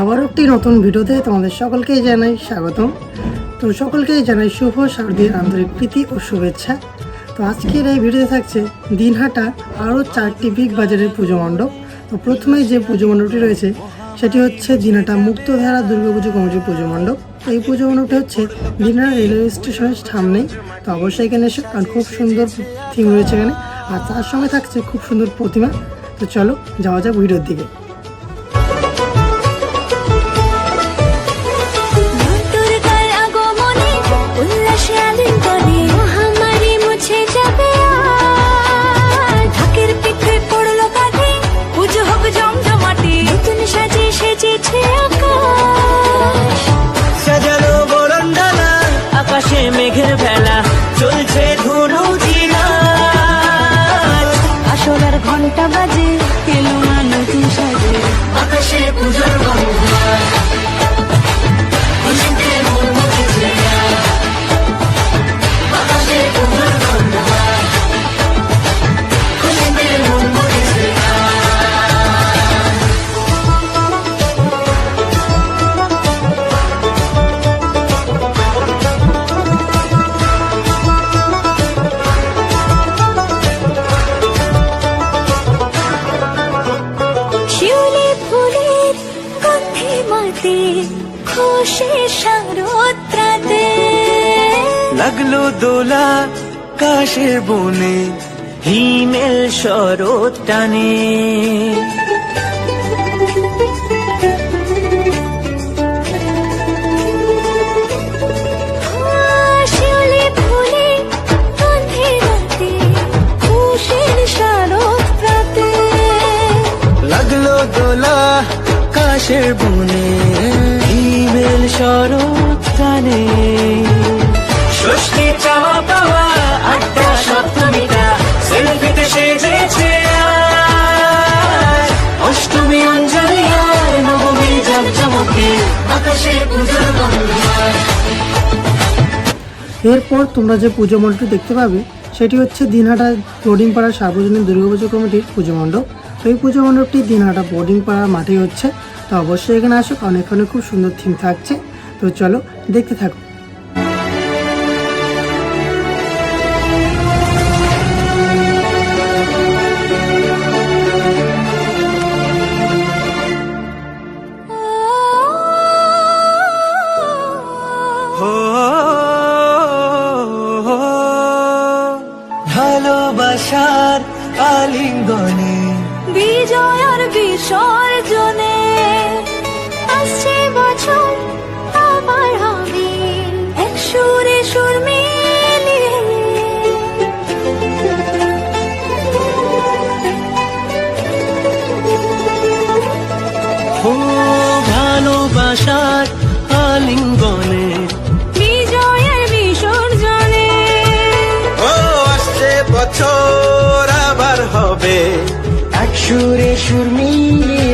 আবার একটি নতুন ভিডিওতে তোমাদের সকলকেই জানাই স্বাগতম। তো সকলকেই জানাই শুভ শারদীর আন্তরিক প্রীতি ও শুভেচ্ছা। তো আজকের এই ভিডিওতে থাকছে দিনহাটা আরও চারটি বিগ বাজারের পুজো মণ্ডপ। তো প্রথমেই যে পুজো মণ্ডপটি রয়েছে, সেটি হচ্ছে দিনহাটা মুক্তধারা দুর্গাপুজো কমিটির পুজো মণ্ডপ। এই পুজো মণ্ডপটি হচ্ছে দিনহাটা রেলওয়ে স্টেশনের সামনেই তো অবশ্যই এখানে এসে খুব সুন্দর থিম রয়েছে এখানে। আর তার সঙ্গে থাকছে খুব সুন্দর প্রতিমা। তো চলো যাওয়া যাক ভিডিওর দিকে। লাগল দোলা কাশের বনে হিমেল শরৎ টানে। লাগল দোলা কাশের বনে হিমেল শরৎ টানে। এরপর তোমরা যে পুজো মণ্ডপটি দেখতে পাবে, সেটি হচ্ছে দিনহাটা বোর্ডিংপাড়া সার্বজনীন দুর্গাপুজো কমিটির পুজো মণ্ডপ। এই পুজো মণ্ডপটি দিনহাটা বোর্ডিংপাড়া মাঠেই হচ্ছে। তো অবশ্যই এখানে আসুক কারণ এখানে খুব সুন্দর থিম থাকছে। তো চলো দেখতে থাকো। ভালোবাসার আলিঙ্গনে বিজয়ের বিসর্জনে। ও আসছে বছর আবার হবে। এক সুরে সুর মিলিয়ে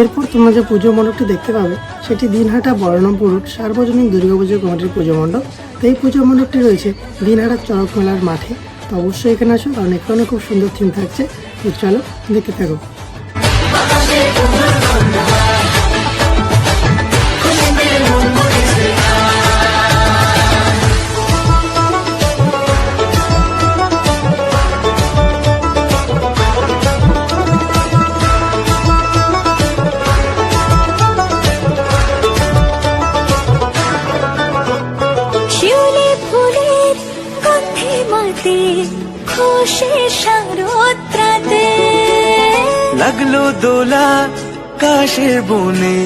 এরপর তোমরা যে পুজো মণ্ডপটি দেখতে পাবে, সেটি দিনহাটা বরণমপুর সার্বজনীন দুর্গাপুজো কমিটির পুজো মণ্ডপ। তো এই পুজো মণ্ডপটি রয়েছে দিনহাটার চড়ক মেলার মাঠে। তো অবশ্যই এখানে আসো, কারণ এখানে খুব সুন্দর থিম থাকছে। তো চলো দেখতে থাকো। দোলা কাশের বনে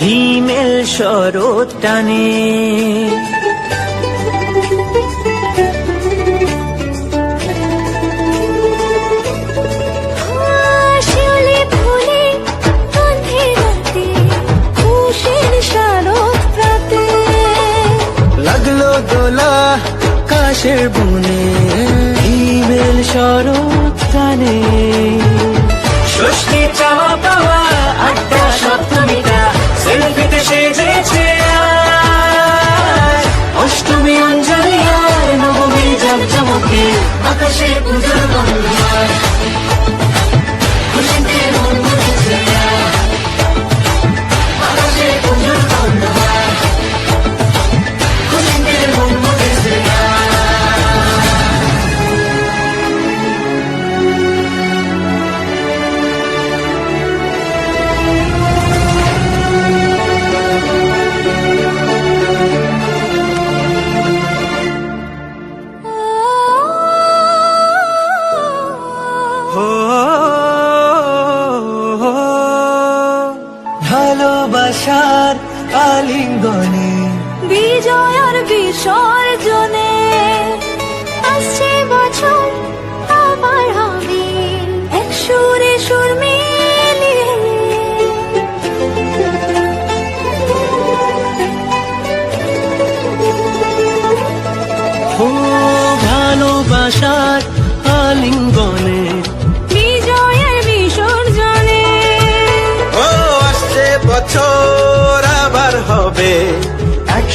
হিমেল শরৎ টানে। লাগল দোলা কাশের বনে হিমেল শরৎ টানে। ষষ্ঠী চাওয়া পাওয়া আটটা সপ্তমীটা সেলফিতে সেজেছে অষ্টমী অঞ্জলি আর নবমী জমজমকে আকাশে পুজোর গন্ধ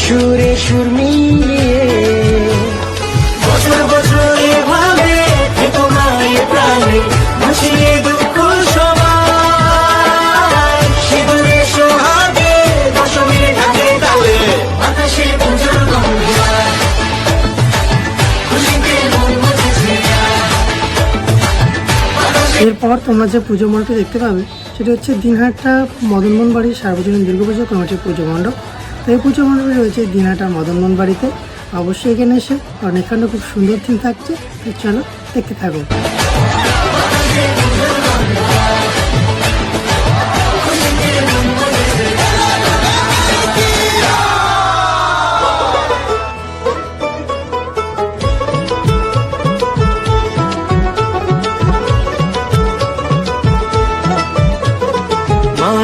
সুরে সুর মিলিয়ে, বছর বছর এভাবে প্রাণে ভাসিয়ে দুঃখ সবাই। সিঁদুরে সোহাগে, দশমী ঢাকে তালে মুছেছে এরপর তোমরা যে পুজো মণ্ডপটি দেখতে পাবে, সেটি হচ্ছে দিনহাটা মদনমোহন বাড়ির সার্বজনীন দুর্গাপুজো কমিটির পুজো মণ্ডপ। তো এই পুজো মণ্ডপে রয়েছে দিনহাটা মদনমোহন বাড়িতে। অবশ্যই এখানে এসে অনেকখানে খুব সুন্দর থিম থাকছে। চলো দেখতে থাকো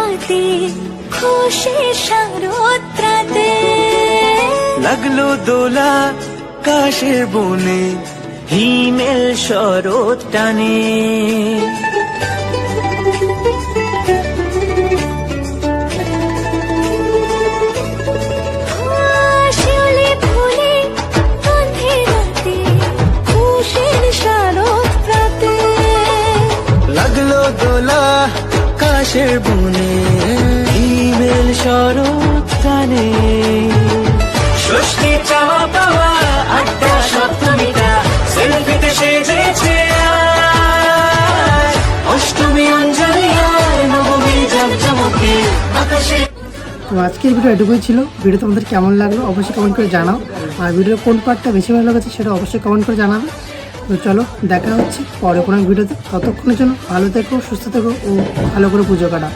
মাতে খুশি শারদ্রাতে লাগল দোলা কাশের বনে হিমেল শরৎ টানে। লাগল দোলা কাশের বনে তো আজকের ভিডিও এটুকুই ছিল। ভিডিও তোমাদের কেমন লাগল অবশ্যই কমেন্ট করে জানাও। আর ভিডিওর কোন পার্টটা বেশি ভালো লাগছে সেটা অবশ্যই কমেন্ট করে জানাবে। তো চলো, দেখা হচ্ছে পরে কোনো ভিডিওতে। ততক্ষণের জন্য ভালো থেকো, সুস্থ থেকো ও ভালো করে পুজো কাটাও।